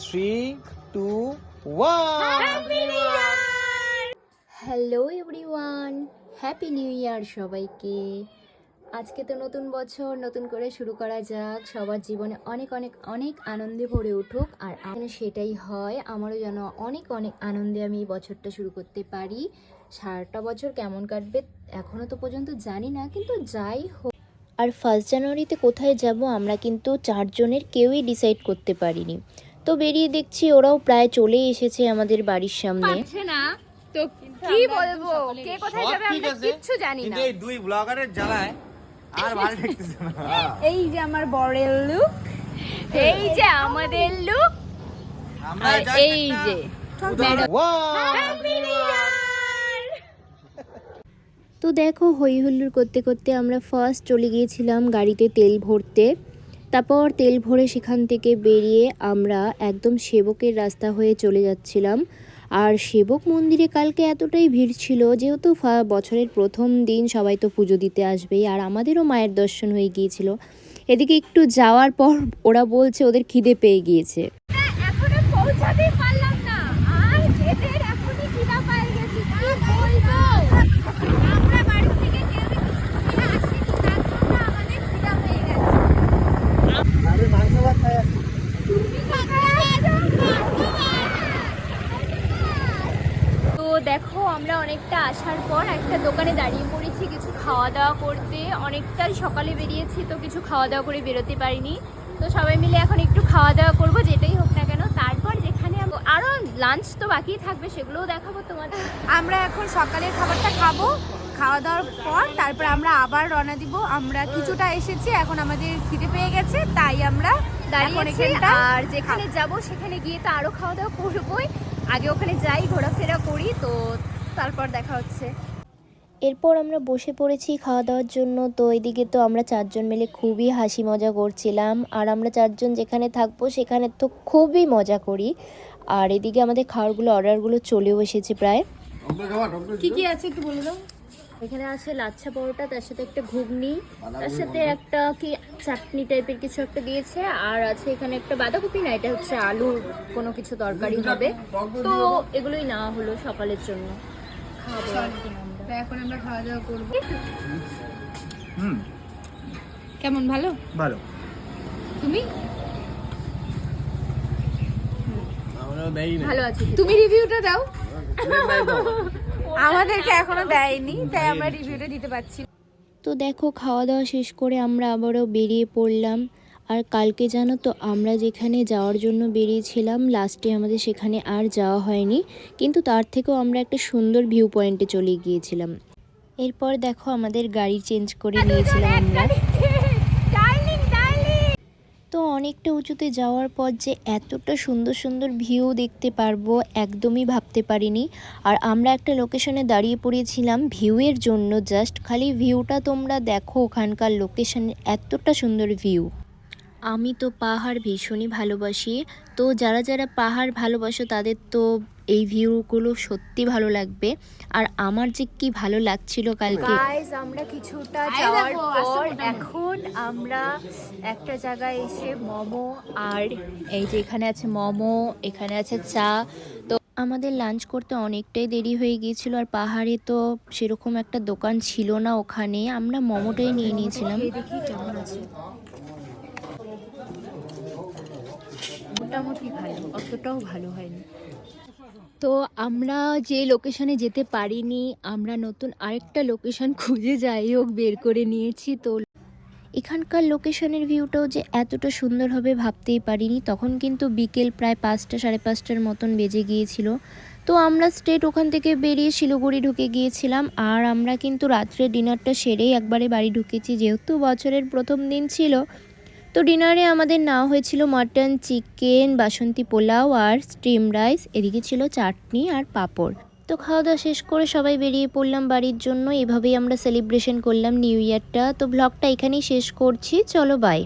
Three two one hello everyone happy new year সবাইকে। আজকে তো নতুন বছর নতুন করে শুরু করা যাক। সবার জীবনে অনেক অনেক অনেক আনন্দে ভরে উঠুক। আর এখানে সেটাই হয় আমারও যেন অনেক অনেক আনন্দে আমি এই বছরটা শুরু করতে পারি। সারাটা বছর কেমন কাটবে এখনও তো পর্যন্ত জানি না কিন্তু যাই হোক। আর ফার্স্ট জানুয়ারিতে কোথায় যাব আমরা কিন্তু চারজনের কেউই ডিসাইড করতে পারিনি। তো বেরিয়ে দেখছি ওরাও প্রায় চলে এসেছে আমাদের বাড়ির সামনে। না। তো কি বলব? কে কোথায় যাবে আমরা কিচ্ছু জানি না। এই দুই ব্লগারের জ্বালায় আর ভালো দেখতেছে না। এই যে আমার বরের লুক এই যে আমাদের লুক আমরা আর এই যে তো দেখো হই হুল্লোড় করতে করতে আমরা ফার্স্ট চলে গিয়েছিলাম গাড়িতে তেল ভরতে। তারপর তেল ভরে সেখান থেকে বেরিয়ে আমরা একদম সেবকের রাস্তা হয়ে চলে যাচ্ছিলাম। আর সেবক মন্দিরে কালকে এতটাই ভিড় ছিল, যেহেতু বছরের প্রথম দিন সবাই তো পুজো দিতে আসবেই, আর আমাদেরও মায়ের দর্শন হয়ে গিয়েছিল। এদিকে একটু যাওয়ার পর ওরা বলছে ওদের খিদে পেয়ে গিয়েছে এখনও পৌঁছাতে পারলাম না আর এদের এখনই খিদা পেয়ে গেছি কি বলব আমরা বাড়ি থেকে কেউ কিছু কিনে আসিনি তার জন্য আমাদের খিদা পেয়ে গেছে আমি মাংস ভাত খাই আছি। তুমি কোথায় আছো? তো দেখো, আমরা অনেকটা আসার পর একটা দোকানে দাঁড়িয়ে পড়েছি কিছু খাওয়া দাওয়া করতে। অনেকটাই সকালে বেরিয়েছি, তো কিছু খাওয়া দাওয়া করে বেরোতে পারিনি। তো সবাই মিলে এখন একটু খাওয়া দাওয়া করব, যেটাই হোক না কেন। তারপর যেখানে আম- আরও লাঞ্চ তো বাকি থাকবে, সেগুলোও দেখাবো তোমাদের। আমরা এখন সকালের খাবারটা খাব, খাওয়া দাওয়ার পর তারপর আমরা আবার রওনা দিব। আমরা কিছুটা এসেছি, এখন আমাদের খিদে পেয়ে গেছে, তাই আমরা দাঁড়িয়েছি আর যেখানে যাব সেখানে গিয়ে তো আরও খাওয়া দাওয়া করবোই। আগে ওখানে যাই ঘোরাফেরা করি তো তারপর দেখা হচ্ছে। এরপর আমরা বসে পড়েছি খাওয়া দাওয়ার জন্য তো এদিকে তো আমরা চারজন মিলে খুবই হাসি মজা করছিলাম। আর আমরা চারজন যেখানে থাকব সেখানে তো খুবই মজা করি। আর এদিকে আমাদের খাবারগুলো অর্ডারগুলো চলেও এসেছে প্রায়। কি কি আছে একটু বলে দাও। এখানে আছে লাচ্ছা পরোটা তার সাথে একটা ঘুগনি তার সাথে একটা কি চাটনি টাইপের কিছু একটা দিয়েছে আর আছে এখানে একটা বাঁধাকপি না এটা হচ্ছে আলুর কোনো কিছু তরকারি হবে। তো এগুলোই নেওয়া হলো সকালের জন্য। এখন আমরা। তো এখন আমরা খাওয়া দাওয়া করব। কেমন ভালো? ভালো। তুমি? না ভালো আছে। তুমি রিভিউটা দাও। আমাদেরকে এখনও দেয়নি তাই আমরা রিভিউটা দিতে পারছি তো দেখো খাওয়া দাওয়া শেষ করে আমরা আবারও বেরিয়ে পড়লাম। আর কালকে জানো তো আমরা যেখানে যাওয়ার জন্য বেরিয়েছিলাম লাস্টে আমাদের সেখানে আর যাওয়া হয়নি। কিন্তু তার থেকেও আমরা একটা সুন্দর ভিউ পয়েন্টে চলে গিয়েছিলাম। এরপর দেখো আমাদের গাড়ি চেঞ্জ করে নিয়েছিলাম আমরা। অনেকটা উঁচুতে যাওয়ার পর যে এতটা সুন্দর সুন্দর ভিউ দেখতে পারব, একদমই ভাবতে পারিনি। আর আমরা একটা লোকেশনে দাঁড়িয়ে পড়েছিলাম ভিউয়ের জন্য জাস্ট খালি ভিউটা তোমরা দেখো ওখানকার লোকেশনের এতটা সুন্দর ভিউ। আমি তো পাহাড় ভীষণই ভালোবাসি। তো যারা যারা পাহাড় ভালোবাসো তাদের তো এই ভিউগুলো সত্যি ভালো লাগবে। আর আমার যে কি ভালো লাগছিল কালকে। আমরা কিছুটা যাওয়ার পর এখন আমরা একটা জায়গায় এসে মোমো আর এই যে এখানে আছে মোমো এখানে আছে চা। তো আমাদের লাঞ্চ করতে অনেকটাই দেরি হয়ে গিয়েছিল আর পাহাড়ে তো সেরকম একটা দোকান ছিল না ওখানে। আমরা মোমোটাই নিয়ে নিয়েছিলাম। দেখি কেমন আছে। মোটামুটি ভালো, অতটাও ভালো হয়নি। তো আমরা যে লোকেশনে যেতে পারিনি, আমরা নতুন আরেকটা লোকেশন খুঁজে যাই হোক, বের করে নিয়েছি, তো এখানকার লোকেশনের ভিউটাও যে এতটা সুন্দর হবে ভাবতেই পারিনি। তখন কিন্তু বিকেল প্রায় পাঁচটা, সাড়ে পাঁচটার মতন বেজে গিয়েছিল। তো আমরা স্ট্রেট ওখান থেকে বেরিয়ে শিলিগুড়ি ঢুকে গিয়েছিলাম, আর আমরা কিন্তু রাত্রে ডিনারটা সেরেই একবারে বাড়ি ঢুকেছি। যেহেতু বছরের প্রথম দিন ছিল তো ডিনারে আমাদের নেওয়া হয়েছিল মাটন, চিকেন, বাসন্তী পোলাও আর স্টিম রাইস। এদিকে ছিল চাটনি আর পাঁপড়। তো খাওয়া দাওয়া শেষ করে সবাই বেরিয়ে পড়লাম বাড়ির জন্য। এভাবেই আমরা সেলিব্রেশন করলাম নিউ ইয়ারটা তো ব্লগটা এখানেই শেষ করছি। চলো বাই